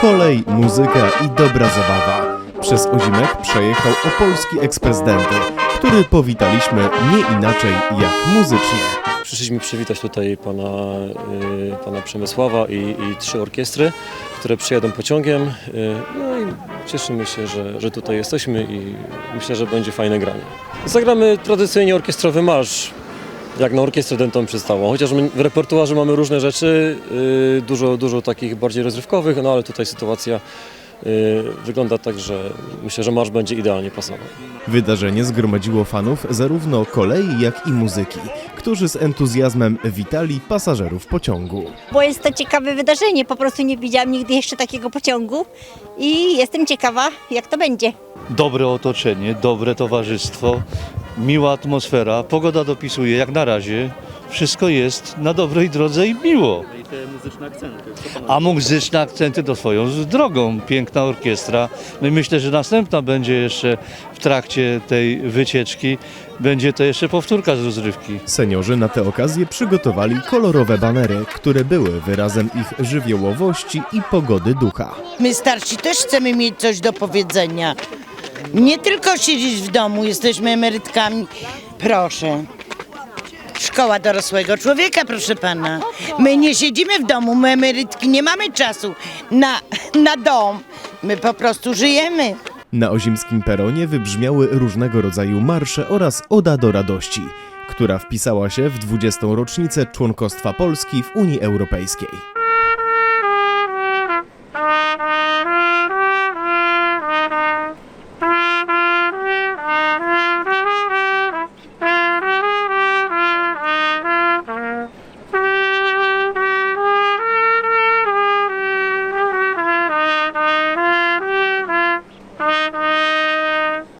Kolej, muzyka i dobra zabawa. Przez Ozimek przejechał opolski ekspres Denty, który powitaliśmy nie inaczej jak muzycznie. Przyszliśmy przywitać tutaj pana, y, pana Przemysława i, i trzy orkiestry, które przyjadą pociągiem. Y, no i cieszymy się, że, że tutaj jesteśmy i myślę, że będzie fajne granie. Zagramy tradycyjnie orkiestrowy marsz, jak na orkiestrę dentą przystało. Chociaż my w repertuarze mamy różne rzeczy, y, dużo, dużo takich bardziej rozrywkowych, no ale tutaj sytuacja y, wygląda tak, że myślę, że marsz będzie idealnie pasował. Wydarzenie zgromadziło fanów zarówno kolei, jak i muzyki, którzy z entuzjazmem witali pasażerów pociągu. bo jest to ciekawe wydarzenie. Po prostu nie widziałam nigdy jeszcze takiego pociągu i jestem ciekawa, jak to będzie. dobre otoczenie, dobre towarzystwo, miła atmosfera, pogoda dopisuje jak na razie. Wszystko jest na dobrej drodze i miło. I te muzyczne akcenty. A muzyczne akcenty to swoją drogą. Piękna orkiestra. No i myślę, że następna będzie jeszcze w trakcie tej wycieczki. Będzie to jeszcze powtórka z rozrywki. Seniorzy na tę okazję przygotowali kolorowe banery, które były wyrazem ich żywiołowości i pogody ducha. My starsi też chcemy mieć coś do powiedzenia. Nie tylko siedzieć w domu, jesteśmy emerytkami. Proszę. Szkoła dorosłego człowieka, proszę pana. My nie siedzimy w domu, my emerytki nie mamy czasu na, na dom. My po prostu żyjemy. Na ozimskim peronie wybrzmiały różnego rodzaju marsze oraz Oda do Radości, która wpisała się w 20. rocznicę członkostwa Polski w Unii Europejskiej.